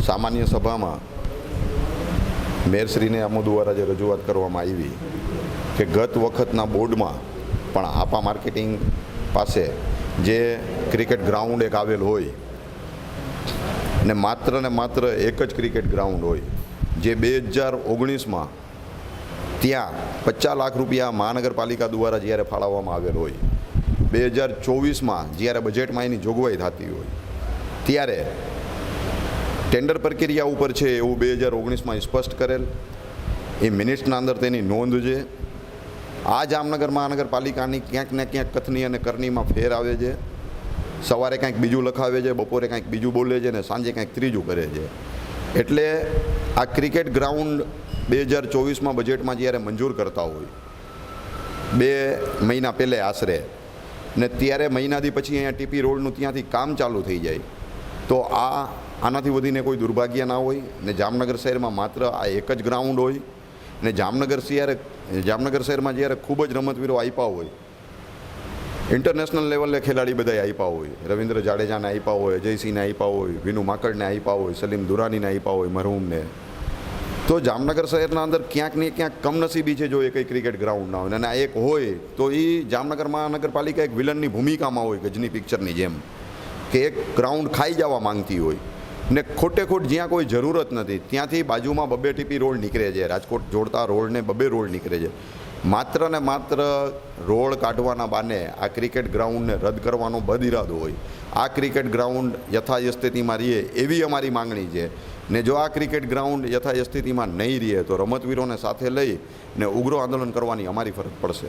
સામાન્ય સભામાં મેયરશ્રીને આમો દ્વારા જે રજૂઆત કરવામાં આવી કે ગત વખતના બોર્ડમાં પણ આપા માર્કેટિંગ પાસે જે ક્રિકેટ ગ્રાઉન્ડ એક આવેલ હોય ને માત્ર ને માત્ર એક જ ક્રિકેટ ગ્રાઉન્ડ હોય, જે બે હજાર ઓગણીસમાં ત્યાં પચાસ લાખ રૂપિયા મહાનગરપાલિકા દ્વારા જ્યારે ફાળવવામાં આવેલ હોય, બે હજાર ચોવીસમાં જ્યારે બજેટમાં એની જોગવાઈ થતી હોય, ત્યારે ટેન્ડર પ્રક્રિયા ઉપર છે એવું બે હજાર ઓગણીસમાં સ્પષ્ટ કરેલ. એ મિનિટ્સના અંદર તેની નોંધ છે. આ જામનગર મહાનગરપાલિકાની ક્યાંક ને ક્યાંક કથની અને કરણીમાં ફેર આવે છે. સવારે કાંઈક બીજું લખાવે છે, બપોરે કાંઈક બીજું બોલે છે ને સાંજે કાંઈક ત્રીજું કરે છે. એટલે આ ક્રિકેટ ગ્રાઉન્ડ બે હજાર ચોવીસમાં બજેટમાં જ્યારે મંજૂર કરતા હોય, બે મહિના પહેલે આશરે, ને ત્યારે મહિનાથી પછી અહીંયા ટીપી રોડનું ત્યાંથી કામ ચાલુ થઈ જાય, તો આ આનાથી વધીને કોઈ દુર્ભાગ્ય ના હોય ને જામનગર શહેરમાં માત્ર આ એક જ ગ્રાઉન્ડ હોય ને જામનગર શહેરે જામનગર શહેરમાં જ્યારે ખૂબ જ રમતવીરો આપ્યા હોય ઇન્ટરનેશનલ લેવલે ખેલાડી બધા આપ્યા હોય. રવિન્દ્ર જાડેજાને આપ્યા હોય, અજયસિંહને આપ્યા હોય, વિનુ માકડને આપ્યા હોય, સલીમ દુરાનીને આપ્યા હોય, મરહુમને. તો જામનગર શહેરના અંદર ક્યાંક ને ક્યાંક કમનસીબી છે જો એ કંઈ ક્રિકેટ ગ્રાઉન્ડ ના હોય. અને આ એક હોય, તો એ જામનગર મહાનગરપાલિકા એક વિલનની ભૂમિકામાં હોય, ગજની પિક્ચરની જેમ, કે એક ગ્રાઉન્ડ ખાઈ જવા માંગતી હોય. ને ખોટે ખોટ જ્યાં કોઈ જરૂરત નથી, ત્યાંથી બાજુમાં બબે ટીપી રોડ નીકળે છે, રાજકોટ જોડતા રોડને બબે રોડ નીકળે છે. માત્ર ને માત્ર રોડ કાઢવાના બાને આ ક્રિકેટ ગ્રાઉન્ડને રદ કરવાનો બદ ઇરાદો હોય. આ ક્રિકેટ ગ્રાઉન્ડ યથાયસ્થિતિમાં રહીએ એવી અમારી માંગણી છે. ને જો આ ક્રિકેટ ગ્રાઉન્ડ યથાયસ્થિતિમાં નહીં રહે તો રમતવીરોને સાથે લઈ ને ઉગ્ર આંદોલન કરવાની અમારી ફરજ પડશે.